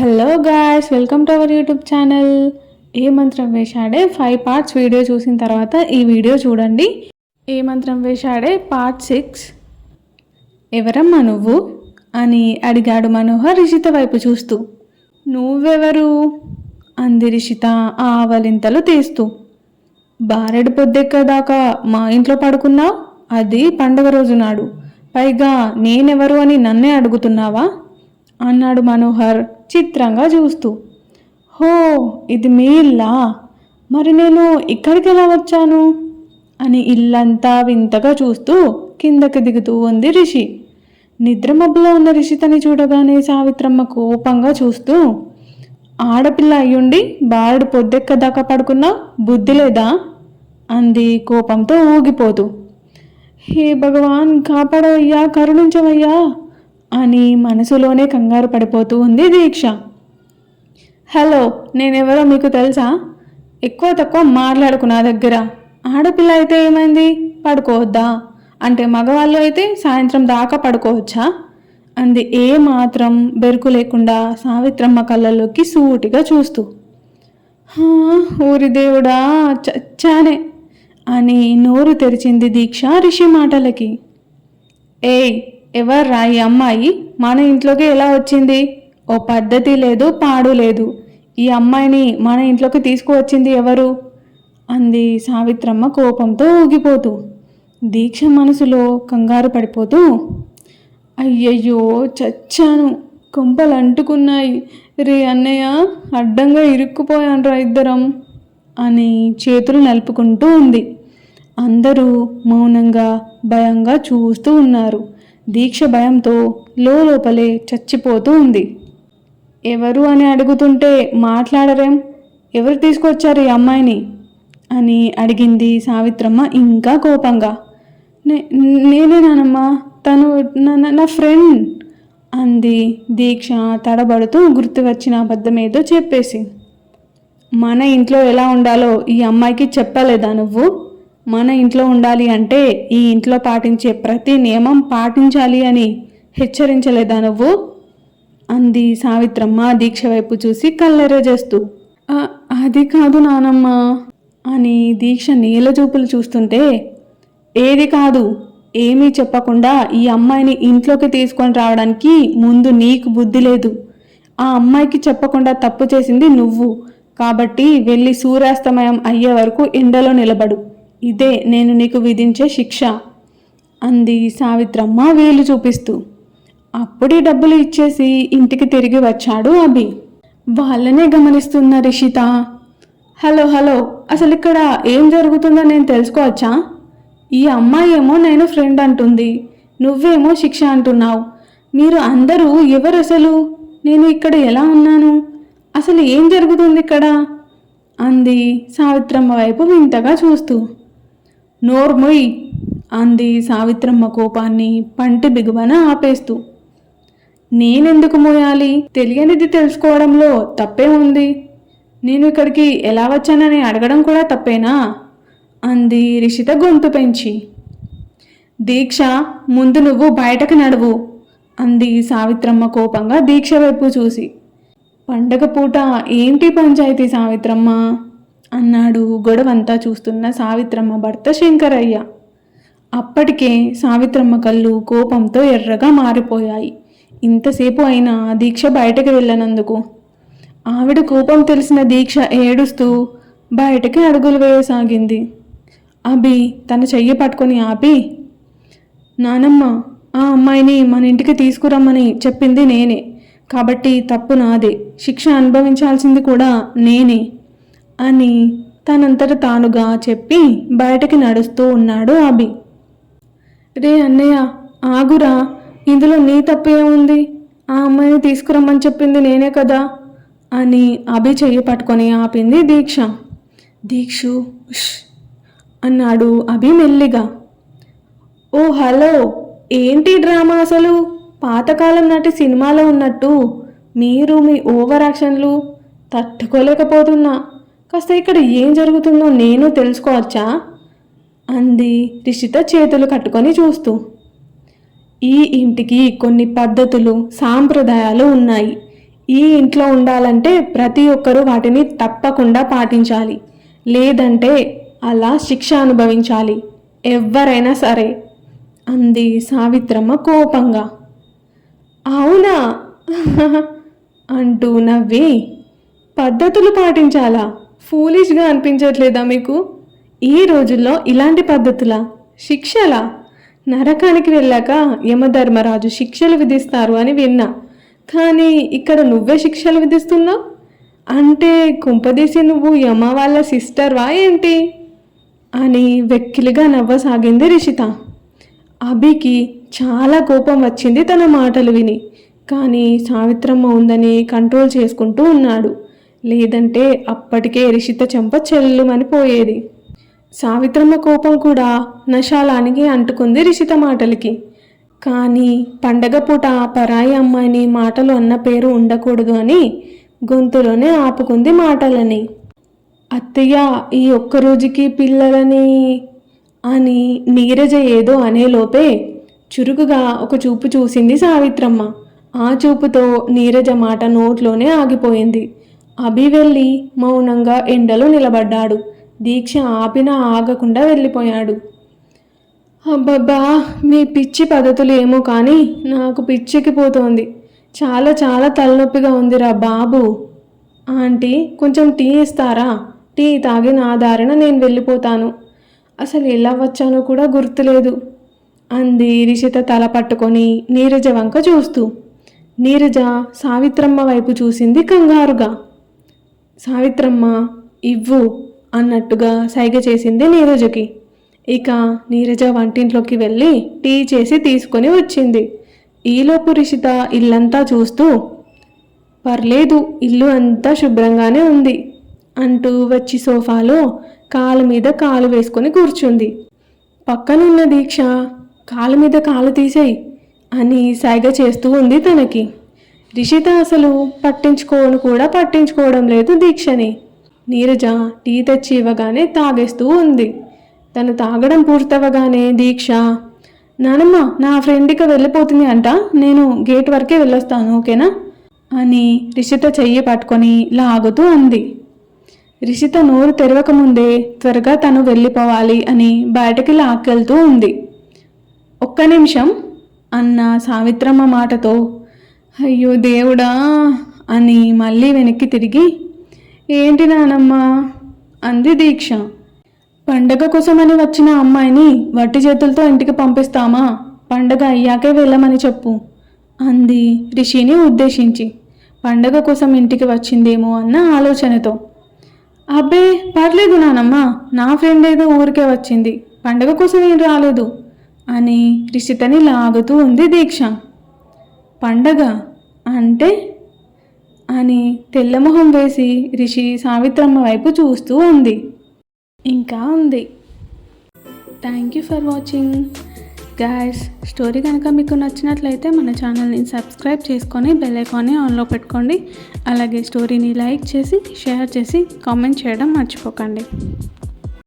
Hello guys welcome to our YouTube channel ఏ మంత్రం వేశాడే? Five parts video చూసిన తర్వాత ఈ వీడియో చూడండి. ఏ మంత్రం వేశాడే? పార్ట్ సిక్స్ ఎవరమ్మా నువ్వు? అని అడిగాడు మనోహర్ రిషిత వైపు చూస్తూ. నువ్వెవరు? అంది రిషిత ఆవలింతలు తీస్తూ. బారెడు పొద్దెక్కదాకా మా ఇంట్లో పడుకున్నావు? అది పండగ రోజు నాడు. పైగా నేనెవరు అని నన్నే అడుగుతున్నావా? అన్నాడు మనోహర్. చిత్రంగా చూస్తూ హో ఇది మీ ఇల్లా? మరి నేను ఇక్కడికి ఎలా వచ్చాను? అని ఇల్లంతా వింతగా చూస్తూ కిందకి దిగుతూ ఉంది రిషి. నిద్రమబ్బులో ఉన్న రిషితని చూడగానే సావిత్రమ్మ కోపంగా చూస్తూ ఆడపిల్ల అయ్యుండి బారుడు పొద్దెక్కదాకా పడుకున్నా బుద్ధి లేదా? అంది కోపంతో ఊగిపోతూ. హే భగవాన్ కాపాడవయ్యా కరుణించవయ్యా అని మనసులోనే కంగారు పడిపోతూ ఉంది దీక్ష. హలో నేనెవరో మీకు తెలుసా? ఎక్కువ తక్కువ మాట్లాడుకు నా దగ్గర. ఆడపిల్ల అయితే ఏమైంది? పడుకోవద్దా? అంటే మగవాళ్ళు అయితే సాయంత్రం దాకా పడుకోవచ్చా? అంది ఏ మాత్రం బెరుకు లేకుండా సావిత్రమ్మ కళ్ళల్లోకి సూటిగా చూస్తూ. "హా, ఊరి దేవుడా చచ్చానే అని నోరు తెరిచింది దీక్ష రిషి మాటలకి. ఏయ్ ఎవర్రా ఈ అమ్మాయి? మన ఇంట్లోకి ఎలా వచ్చింది? ఓ పద్ధతి లేదు పాడు లేదు. ఈ అమ్మాయిని మన ఇంట్లోకి తీసుకువచ్చింది ఎవరు? అంది సావిత్రమ్మ కోపంతో ఊగిపోతూ. దీక్ష మనసులో కంగారు పడిపోతూ. అయ్యయ్యో చచ్చాను. కొంపలు అంటుకున్నాయి. రే అన్నయ్య అడ్డంగా ఇరుక్కుపోయాన్రా ఇద్దరం అని చేతులు నలుపుకుంటూ ఉంది. అందరూ మౌనంగా భయంగా చూస్తూ ఉన్నారు. దీక్ష భయంతో లోపలే చచ్చిపోతూ ఉంది. ఎవరు అని అడుగుతుంటే మాట్లాడరేం? ఎవరు తీసుకొచ్చారు ఈ అమ్మాయిని? అని అడిగింది సావిత్రమ్మ ఇంకా కోపంగా. నే నేనేనానమ్మా? తను నా- నా ఫ్రెండ్! అంది దీక్ష తడబడుతూ గుర్తు వచ్చిన అబద్ధమేదో చెప్పేసి మన ఇంట్లో ఎలా ఉండాలో ఈ అమ్మాయికి చెప్పలేదా నువ్వు? మన ఇంట్లో ఉండాలి అంటే ఈ ఇంట్లో పాటించే ప్రతి నియమం పాటించాలి అని హెచ్చరించలేదా నువ్వు? అంది సావిత్రమ్మ దీక్ష వైపు చూసి కల్లెరజేస్తూ అది కాదు నానమ్మ అని దీక్ష నీల చూపులు చూస్తుంటే. ఏది కాదు ఏమీ చెప్పకుండా ఈ అమ్మాయిని ఇంట్లోకి తీసుకొని రావడానికి ముందు నీకు బుద్ధి లేదు. ఆ అమ్మాయికి చెప్పకుండా తప్పు చేసింది నువ్వు. కాబట్టి వెళ్ళి సూర్యాస్తమయం అయ్యే వరకు ఎండలో నిలబడు. ఇదే నేను నీకు విధించే శిక్ష అంది సావిత్రమ్మ వేలు చూపిస్తూ. అప్పుడే డబ్బులు ఇచ్చేసి ఇంటికి తిరిగి వచ్చాడు అభి. వాళ్ళనే గమనిస్తున్న రిషిత హలో హలో అసలు ఇక్కడ ఏం జరుగుతుందో నేను తెలుసుకోవచ్చా? ఈ అమ్మాయి ఏమో నేను ఫ్రెండ్ అంటుంది నువ్వేమో శిక్ష అంటున్నావు మీరు అందరూ ఎవరు అసలు? నేను ఇక్కడ ఎలా ఉన్నాను? అసలు ఏం జరుగుతుంది ఇక్కడ? అంది సావిత్రమ్మ వైపు వింతగా చూస్తూ. నోర్మొయ్ అంది సావిత్రమ్మ కోపాన్ని పంటి బిగువన ఆపేస్తూ. నేనెందుకు మోయాలి? తెలియనిది తెలుసుకోవడంలో తప్పే ఉంది. నేను ఇక్కడికి ఎలా వచ్చానని అడగడం కూడా తప్పేనా? అంది రిషిత గొంతు పెంచి. దీక్ష ముందు నువ్వు బయటకు నడువు అంది సావిత్రమ్మ కోపంగా దీక్ష వైపు చూసి. పండగ పూట ఏంటి పంచాయతీ సావిత్రమ్మ? అన్నాడు గొడవంతా చూస్తున్న సావిత్రమ్మ భర్త శంకరయ్య. అప్పటికే సావిత్రమ్మ కళ్ళు కోపంతో ఎర్రగా మారిపోయాయి. ఇంతసేపు అయినా దీక్ష బయటకు వెళ్ళనందుకు. ఆవిడ కోపం తెలిసిన దీక్ష ఏడుస్తూ బయటకి అడుగులు వేయసాగింది. అభి తన చెయ్యి పట్టుకొని ఆపి నానమ్మ ఆ అమ్మాయిని మన ఇంటికి తీసుకురమ్మని చెప్పింది నేనే. కాబట్టి తప్పు నాదే. శిక్ష అనుభవించాల్సింది కూడా నేనే. అని తనంతట తానుగా చెప్పి బయటకి నడుస్తూ ఉన్నాడు అభి. రే అన్నయ్య ఆగురా. ఇందులో నీ తప్పు ఏముంది? ఆ అమ్మాయిని తీసుకురమ్మని చెప్పింది నేనే కదా అని అభి చెయ్యి పట్టుకొని ఆపింది దీక్ష. దీక్షు ఉష్ అన్నాడు అభి మెల్లిగా. ఓ హలో ఏంటి డ్రామా అసలు? పాతకాలం నాటి సినిమాలో ఉన్నట్టు మీరు మీ ఓవర్ యాక్షన్లు తట్టుకోలేకపోతున్నా. కాస్త ఇక్కడ ఏం జరుగుతుందో నేను తెలుసుకోవచ్చా? అంది రిషిత చేతులు కట్టుకొని చూస్తూ. ఈ ఇంటికి కొన్ని పద్ధతులు సాంప్రదాయాలు ఉన్నాయి. ఈ ఇంట్లో ఉండాలంటే ప్రతి ఒక్కరూ వాటిని తప్పకుండా పాటించాలి. లేదంటే అలా శిక్ష అనుభవించాలి. ఎవ్వరైనా సరే అంది సావిత్రమ్మ కోపంగా. అవునా? అంటూ నవ్వి. పద్ధతులు పాటించాలా? ఫూలిష్గా అనిపించట్లేదా మీకు? ఈ రోజుల్లో ఇలాంటి పద్ధతులా? శిక్షలా? నరకానికి వెళ్ళాక యమధర్మరాజు శిక్షలు విధిస్తారు అని విన్నా. కానీ ఇక్కడ నువ్వే శిక్షలు విధిస్తున్నావు? అంటే కుంపదీసి నువ్వు యమ వాళ్ళ సిస్టర్వా ఏంటి? అని వెక్కిలిగా నవ్వసాగింది రిషిత. అభికి చాలా కోపం వచ్చింది తన మాటలు విని. కానీ సావిత్రమ్మ ఉందని కంట్రోల్ చేసుకుంటూ ఉన్నాడు. లేదంటే అప్పటికే రిషిత చెంప చెల్లుమని పోయేది. సావిత్రమ్మ కోపం కూడా నశాలానికి అంటుకుంది రిషిత మాటలకి. కానీ పండగ పూట పరాయి అమ్మాయిని మాటలు అన్న పేరు ఉండకూడదు అని గొంతులోనే ఆపుకుంది మాటలని. అత్తయ్య ఈ ఒక్క రోజుకి పిల్లలని అని నీరజ ఏదో అనేలోపే చురుకుగా ఒక చూపు చూసింది సావిత్రమ్మ. ఆ చూపుతో నీరజ మాట నోట్లోనే ఆగిపోయింది. అభి వెళ్ళి మౌనంగా ఎండలో నిలబడ్డాడు. దీక్ష ఆపినా ఆగకుండా వెళ్ళిపోయాడు. అబ్బబ్బా మీ పిచ్చి పద్ధతులు ఏమో కానీ నాకు పిచ్చెక్కిపోతోంది. చాలా చాలా తలనొప్పిగా ఉందిరా బాబు. ఆంటీ కొంచెం టీ ఇస్తారా? టీ తాగి నా దారిన నేను వెళ్ళిపోతాను. అసలు ఎలా వచ్చానో కూడా గుర్తులేదు. అంది రిషిత తల పట్టుకొని నీరజ వంక చూస్తూ. నీరజ సావిత్రమ్మ వైపు చూసింది కంగారుగా. సావిత్రమ్మ ఇవ్వు అన్నట్టుగా సైగ చేసింది నీరజకి. ఇక నీరజ వంటింట్లోకి వెళ్ళి టీ చేసి తీసుకొని వచ్చింది. ఈలోపు రిషిత ఇల్లంతా చూస్తూ పర్లేదు ఇల్లు అంతా శుభ్రంగానే ఉంది అంటూ వచ్చి సోఫాలో కాలు మీద కాలు వేసుకొని కూర్చుంది. పక్కనున్న దీక్ష కాలు మీద కాలు తీసేయి అని సైగ చేస్తూ ఉంది తనకి. రిషిత అసలు పట్టించుకోను కూడా పట్టించుకోవడం లేదు దీక్షని. నీరజ టీ తెచ్చి ఇవ్వగానే తాగేస్తూ ఉంది. తను తాగడం పూర్తవగానే దీక్ష నానమ్మ నా ఫ్రెండ్కి వెళ్ళిపోతుంది అంట. నేను గేట్ వరకే వెళ్ళొస్తాను ఓకేనా? అని రిషిత చెయ్యి పట్టుకొని లాగుతూ అంది రిషిత నోరు తెరవకముందే త్వరగా తను వెళ్ళిపోవాలి అని బయటకి లాక్కెళ్తూ ఉంది. ఒక్క నిమిషం అన్న సావిత్రమ్మ మాటతో అయ్యో దేవుడా అని మళ్ళీ వెనక్కి తిరిగి ఏంటి నానమ్మ? అంది దీక్ష. పండగ కోసమని వచ్చిన అమ్మాయిని వట్టి చేతులతో ఇంటికి పంపిస్తామా? పండగ అయ్యాకే వెళ్ళమని చెప్పు అంది రిషిని ఉద్దేశించి. పండగ కోసం ఇంటికి వచ్చిందేమో అన్న ఆలోచనతో. అబ్బే పర్లేదు నానమ్మ నా ఫ్రెండ్ ఏదో ఊరికే వచ్చింది పండగ కోసం ఏం రాలేదు అని రిషితని లాగుతూ ఉంది దీక్ష. పండగ? అంటే అని తెల్లమొహం వేసి రిషి సావిత్రమ్మ వైపు చూస్తూ ఉంది. ఇంకా ఉంది. Thank you for watching guys story కనుక మీకు నచ్చినట్లయితే మన ఛానల్ని సబ్స్క్రైబ్ చేసుకొని బెల్ ఐకాన్ని ఆన్లో పెట్టుకోండి. అలాగే స్టోరీని లైక్ చేసి షేర్ చేసి కామెంట్ చేయడం మర్చిపోకండి.